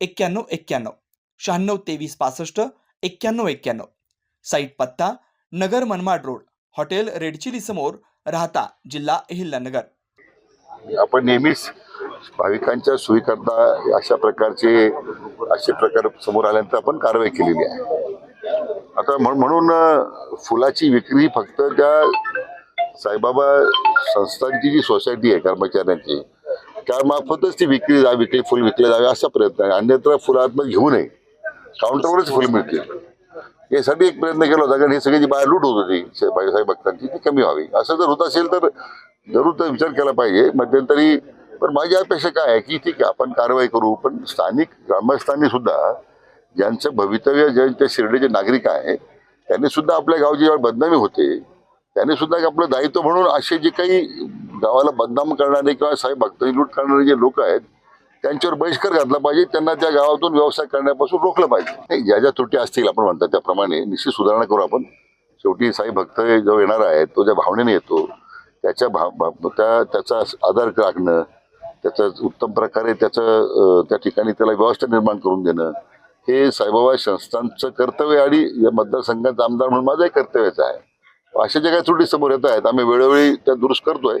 एक्क्याण्णव एक्क्याण्णव शहाण्णव तेवीस पासष्ट एक्क्याण्णव एक्क्याण्णव साईट पत्ता Nagar Manmad road hotel red chili समोर राहता जिल्हा अहिल्यानगर. आपण नेहमीच भाविकांच्या सोयीकरता अशा प्रकारचे असे प्रकार समोर आल्यानंतर आपण कारवाई केलेली आहे. आता म्हणून फुलाची विक्री फक्त त्या साईबाबा संस्थांची जी सोसायटी आहे कर्मचाऱ्यांची त्यामार्फतच ती विकली जा विकली फुल विकले जावे असा प्रयत्न आहे. अन्यत्र फुलं आतमध्ये घेऊ नये. काउंटरवरच फुल मिळतील. यासाठी एक प्रयत्न केला होता कारण ही सगळी जी बाहेर लूट होत होती बाबासाहेब भक्तांची ती कमी व्हावी. असं जर होत असेल तर जरूर तर विचार केला पाहिजे. मध्यंतरी पण माझी अपेक्षा काय आहे की ठीक आहे आपण कारवाई करू पण स्थानिक ग्रामस्थांनी सुद्धा ज्यांचं भवितव्य ज्यांच्या शिर्डीचे नागरिक आहे त्यांनी सुद्धा आपल्या गावची जेव्हा बदनामी होते त्यांनी सुद्धा आपलं दायित्व म्हणून असे जे काही गावाला बदनाम करणारे किंवा साहेब भक्तांनी लूट करणारे जे लोक आहेत त्यांच्यावर बहिष्कार घातला पाहिजे त्यांना त्या गावातून व्यवसाय करण्यापासून रोखलं पाहिजे. नाही, ज्या ज्या त्रुटी असतील आपण म्हणतात त्याप्रमाणे निश्चित सुधारणा करू आपण. शेवटी साई भक्त जो येणार आहे तो ज्या भावनेने येतो त्याच्या भाव त्या त्याचा आदर राखणं त्याचं उत्तम प्रकारे त्याचं त्या ठिकाणी त्याला व्यवस्था निर्माण करून देणं हे साईबाबा संस्थांचं कर्तव्य आणि या मतदारसंघाचा आमदार म्हणून माझंही कर्तव्यच आहे. अशा ज्या काही त्रुटी समोर येत आहेत आम्ही वेळोवेळी त्या दुरुस्त करतोय.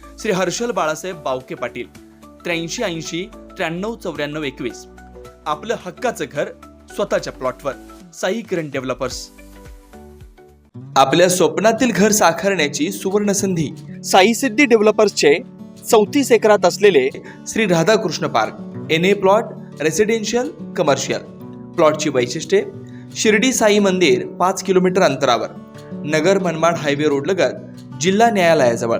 श्री हर्षल बाळासाहेब बावके पाटील त्र्याऐंशी ऐंशी त्र्याण्णव चौऱ्याण्णव एकवीस. आपलं हक्काचं घर स्वतःच्या प्लॉटवर. साई किरण डेव्हलपर्स. आपल्या स्वप्नातील घर साकारण्याची सुवर्ण संधी साई सिद्धी डेव्हलपर्सचे चौतीस एकरात असलेले Shri Radhakrishna park N A plot residential commercial प्लॉटची वैशिष्ट्ये शिर्डी साई मंदिर पाच किलोमीटर अंतरावर. नगर मनमाड हायवे रोड लगत जिल्हा न्यायालयाजवळ.